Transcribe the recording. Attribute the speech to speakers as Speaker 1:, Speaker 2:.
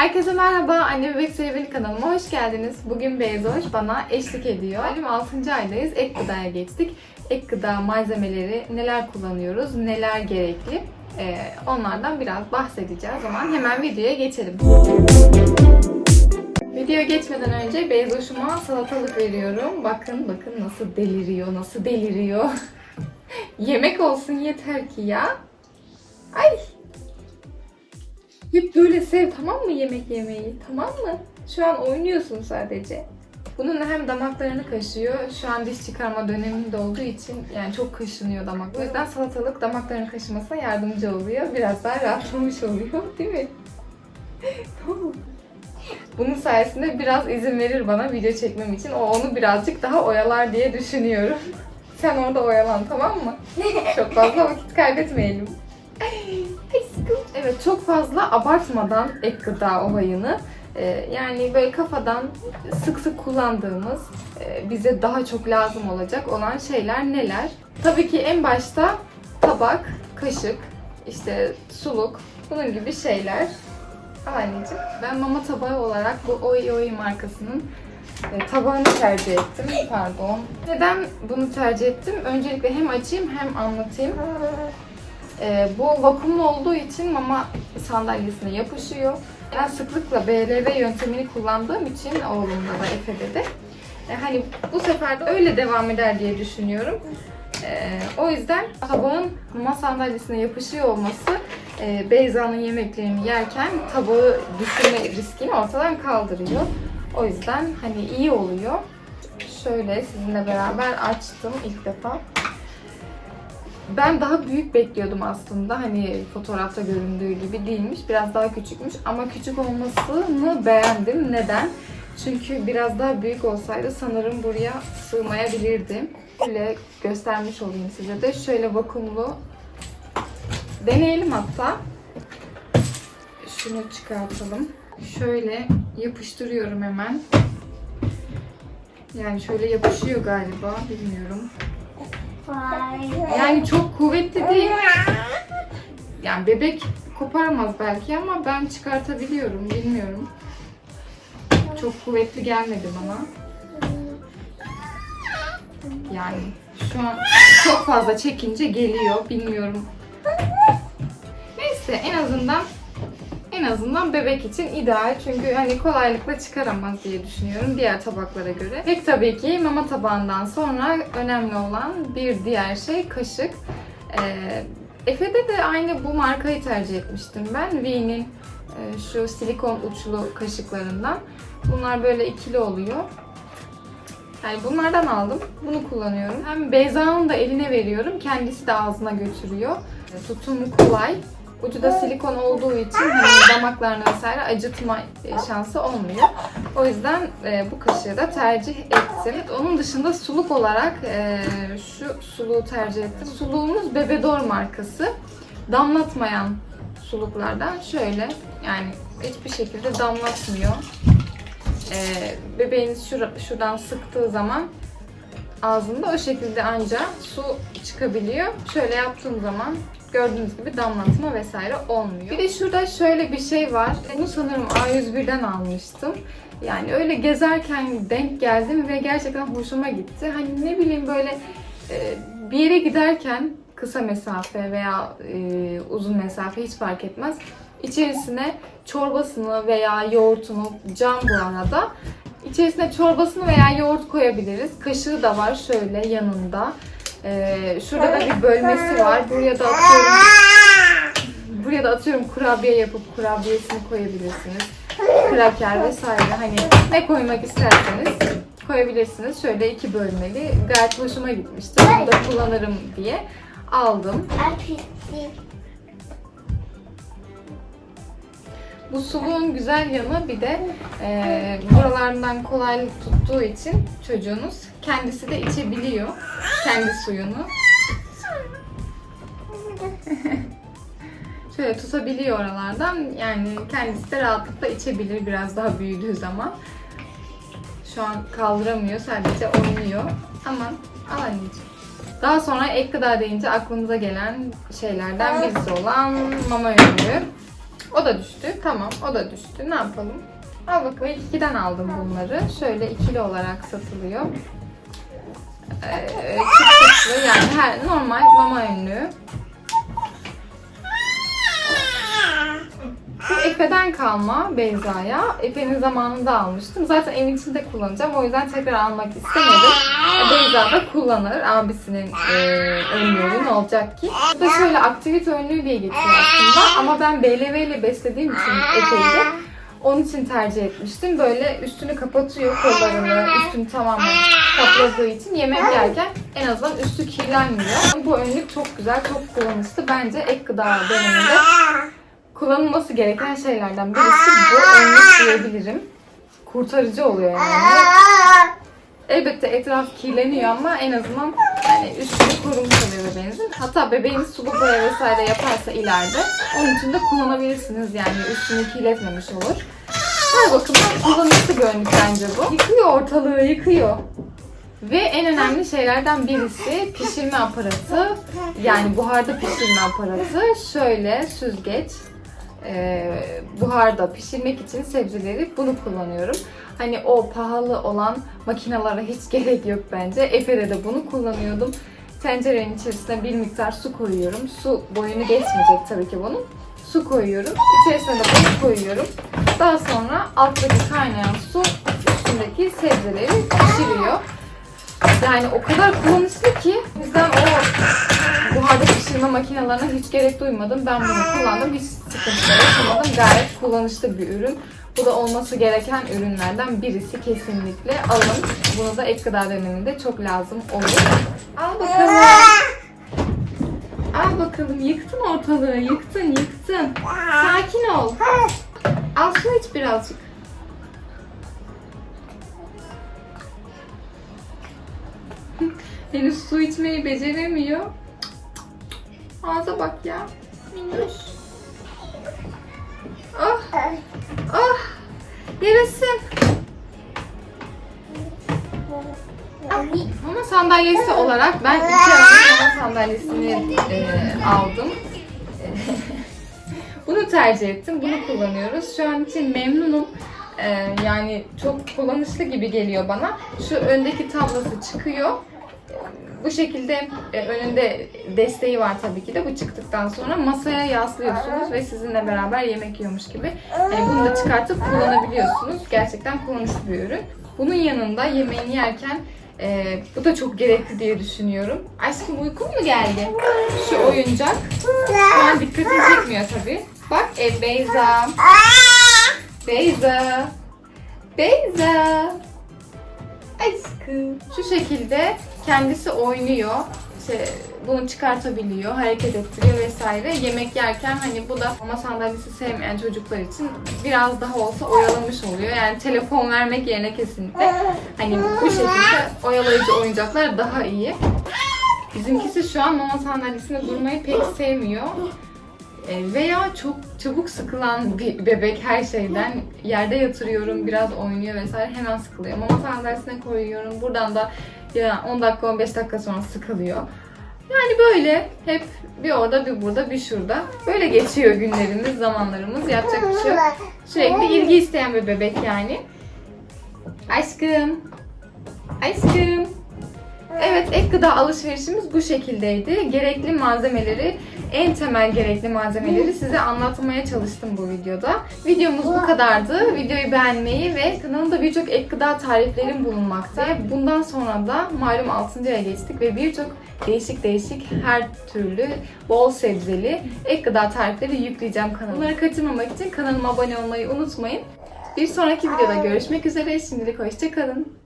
Speaker 1: Herkese merhaba, Anne Bebek Serüveni kanalıma hoş geldiniz. Bugün Beyzoş bana eşlik ediyor. Malum 6. aydayız, ek gıdaya geçtik. Ek gıda malzemeleri neler kullanıyoruz, neler gerekli ee, onlardan biraz bahsedeceğiz. O zaman hemen videoya geçelim. Videoya geçmeden önce Beyzoş'uma salatalık veriyorum. Bakın bakın nasıl deliriyor, nasıl deliriyor. Yemek olsun yeter ki ya. Ay hep böyle sev tamam mı yemek yemeyi? Tamam mı? Şu an oynuyorsun sadece. Bunun hem damaklarını kaşıyor. Şu an diş çıkarma döneminde olduğu için yani çok kaşınıyor damak. O yüzden salatalık damaklarının kaşımasına yardımcı oluyor. Biraz daha rahatlamış oluyor değil mi? Bunun sayesinde biraz izin verir bana video çekmem için. O onu birazcık daha oyalar diye düşünüyorum. Sen orada oyalan tamam mı? Çok fazla vakit kaybetmeyelim. Aşkım. Evet çok fazla abartmadan ek gıda olayını e, yani böyle kafadan sık sık kullandığımız e, bize daha çok lazım olacak olan şeyler neler? Tabii ki en başta tabak, kaşık, işte suluk bunun gibi şeyler. Anneciğim. Ben mama tabağı olarak bu Oi Oi markasının e, tabağını tercih ettim. Pardon. Neden bunu tercih ettim? Öncelikle hem açayım hem anlatayım. Ee, bu vakumlu olduğu için mama sandalyesine yapışıyor. Ben sıklıkla BLV yöntemini kullandığım için oğlumda da Efe'de de e, hani bu sefer de öyle devam eder diye düşünüyorum. Ee, o yüzden tabağın mama sandalyesine yapışıyor olması e, Beyza'nın yemeklerini yerken tabağı düşürme riskini ortadan kaldırıyor. O yüzden hani iyi oluyor. Şöyle sizinle beraber açtım ilk defa. Ben daha büyük bekliyordum aslında. Hani fotoğrafta göründüğü gibi değilmiş. Biraz daha küçükmüş. Ama küçük olmasını beğendim. Neden? Çünkü biraz daha büyük olsaydı sanırım buraya sığmayabilirdi. Şöyle göstermiş olayım size de. Şöyle vakumlu. Deneyelim hatta. Şunu çıkartalım. Şöyle yapıştırıyorum hemen. Yani şöyle yapışıyor galiba. Bilmiyorum. Yani çok kuvvetli değil. Yani bebek koparamaz belki ama ben çıkartabiliyorum. Bilmiyorum. Çok kuvvetli gelmedi bana. Yani şu an çok fazla çekince geliyor. Bilmiyorum. Neyse en azından en azından bebek için ideal. Çünkü hani kolaylıkla çıkaramaz diye düşünüyorum diğer tabaklara göre. Pek tabii ki mama tabağından sonra önemli olan bir diğer şey kaşık. Ee, Efe'de de aynı bu markayı tercih etmiştim ben. V'nin e, şu silikon uçlu kaşıklarından. Bunlar böyle ikili oluyor. Yani bunlardan aldım. Bunu kullanıyorum. Hem Beyza'nın da eline veriyorum. Kendisi de ağzına götürüyor. Tutumu kolay. Ucu da silikon olduğu için hani damaklarını vesaire acıtma e, şansı olmuyor. O yüzden e, bu kaşığı da tercih ettim. Onun dışında suluk olarak e, şu suluğu tercih ettim. Suluğumuz Bebedor markası. Damlatmayan suluklardan şöyle yani hiçbir şekilde damlatmıyor. E, bebeğiniz şura, şuradan sıktığı zaman ağzında o şekilde anca su çıkabiliyor. Şöyle yaptığım zaman gördüğünüz gibi damlatma vesaire olmuyor. Bir de şurada şöyle bir şey var. Bunu sanırım A101'den almıştım. Yani öyle gezerken denk geldim ve gerçekten hoşuma gitti. Hani ne bileyim böyle e, bir yere giderken kısa mesafe veya e, uzun mesafe hiç fark etmez. İçerisine çorbasını veya yoğurtunu cam bu arada İçerisine çorbasını veya yoğurt koyabiliriz. Kaşığı da var şöyle yanında. Ee, şurada da bir bölmesi var. Buraya da atıyorum. Buraya da atıyorum kurabiye yapıp kurabiyesini koyabilirsiniz. Kraker vesaire hani ne koymak isterseniz koyabilirsiniz. Şöyle iki bölmeli. Gayet hoşuma gitmişti. Bunu da kullanırım diye aldım. Bu suluğun güzel yanı bir de e, buralarından kolaylık tuttuğu için çocuğunuz kendisi de içebiliyor kendi suyunu. Şöyle tutabiliyor oralardan yani kendisi de rahatlıkla içebilir biraz daha büyüdüğü zaman. Şu an kaldıramıyor sadece oynuyor. Aman al anneciğim. Daha sonra ek gıda deyince aklımıza gelen şeylerden birisi olan mama ürünü. O da düştü. Tamam o da düştü. Ne yapalım? Al bakalım. İlk ikiden aldım bunları. Şöyle ikili olarak satılıyor. Çıktıklı yani her normal mama ünlü. Bu Efe'den kalma Beyza'ya. Efe'nin zamanında almıştım. Zaten evin içinde kullanacağım. O yüzden tekrar almak istemedim. E, Beyza da kullanır. Abisinin e, önlüğü ne olacak ki? Bu da şöyle aktivite önlüğü diye geçiyor aslında. Ama ben BLV ile beslediğim için Efe'yi onun için tercih etmiştim. Böyle üstünü kapatıyor kollarını, üstünü tamamen kapladığı için yemek yerken en azından üstü kirlenmiyor. Bu önlük çok güzel, çok kullanışlı. Bence ek gıda döneminde kullanılması gereken şeylerden birisi bu önlük diyebilirim. Kurtarıcı oluyor yani. Elbette etraf kirleniyor ama en azından yani üstünü korumuş oluyor bebeğinizin. Hatta bebeğiniz sulu boya vesaire yaparsa ileride onun için de kullanabilirsiniz yani üstünü kirletmemiş olur. Her bakımdan kullanışlı bir önlük bence bu. Yıkıyor ortalığı, yıkıyor. Ve en önemli şeylerden birisi pişirme aparatı. Yani buharda pişirme aparatı. Şöyle süzgeç. Ee, buharda pişirmek için sebzeleri bunu kullanıyorum. Hani o pahalı olan makinalara hiç gerek yok bence. Efe'de de bunu kullanıyordum. Tencerenin içerisine bir miktar su koyuyorum. Su boyunu geçmeyecek tabii ki bunun. Su koyuyorum. İçerisine de bunu koyuyorum. Daha sonra alttaki kaynayan su üstündeki sebzeleri pişiriyor. Yani o kadar kullanışlı ki bizden o buharda pişirme makinelerine hiç gerek duymadım. Ben bunu kullandım. Hiç sıkıntı yaşamadım. Gayet kullanışlı bir ürün. Bu da olması gereken ürünlerden birisi kesinlikle. Alın. Bunu da ek gıda döneminde çok lazım olur. Al bakalım. Al bakalım. Yıktın ortalığı. Yıktın, yıktın. Sakin ol. Al su iç birazcık. Henüz su içmeyi beceremiyor. Ağza bak ya. Minnoş. Ah. Ah. Yarasın. Mama sandalyesi olarak ben iki adet mama sandalyesini e, aldım. Bunu tercih ettim. Bunu kullanıyoruz. Şu an için memnunum. E, yani çok kullanışlı gibi geliyor bana. Şu öndeki tablası çıkıyor. Bu şekilde e, önünde desteği var tabii ki de. Bu çıktıktan sonra masaya yaslıyorsunuz ve sizinle beraber yemek yiyormuş gibi. Yani bunu da çıkartıp kullanabiliyorsunuz. Gerçekten kullanışlı bir ürün. Bunun yanında yemeğini yerken e, bu da çok gerekli diye düşünüyorum. Aşkım uykun mu geldi? Şu oyuncak. Şu an dikkatini çekmiyor tabii. Bak e, Beyza. Beyza. Beyza. Aşkım. Şu şekilde kendisi oynuyor. İşte bunu çıkartabiliyor, hareket ettiriyor vesaire. Yemek yerken hani bu da mama sandalyesi sevmeyen çocuklar için biraz daha olsa oyalamış oluyor. Yani telefon vermek yerine kesinlikle hani bu şekilde oyalayıcı oyuncaklar daha iyi. Bizimkisi şu an mama sandalyesinde durmayı pek sevmiyor. E, Veya çok çabuk sıkılan bir bebek her şeyden. Yerde yatırıyorum, biraz oynuyor vesaire hemen sıkılıyor. Mama sandalyesine koyuyorum. Buradan da ya 10 dakika 15 dakika sonra sıkılıyor. Yani böyle hep bir orada bir burada bir şurada. Böyle geçiyor günlerimiz, zamanlarımız. Yapacak bir şey yok. Sürekli ilgi isteyen bir bebek yani. Aşkım. Aşkım. Evet, ek gıda alışverişimiz bu şekildeydi. Gerekli malzemeleri, en temel gerekli malzemeleri size anlatmaya çalıştım bu videoda. Videomuz bu kadardı. Videoyu beğenmeyi ve kanalımda birçok ek gıda tariflerim bulunmakta. Bundan sonra da malum 6. aya geçtik ve birçok değişik değişik her türlü bol sebzeli ek gıda tarifleri yükleyeceğim kanalıma. Bunları kaçırmamak için kanalıma abone olmayı unutmayın. Bir sonraki videoda görüşmek üzere. Şimdilik hoşçakalın.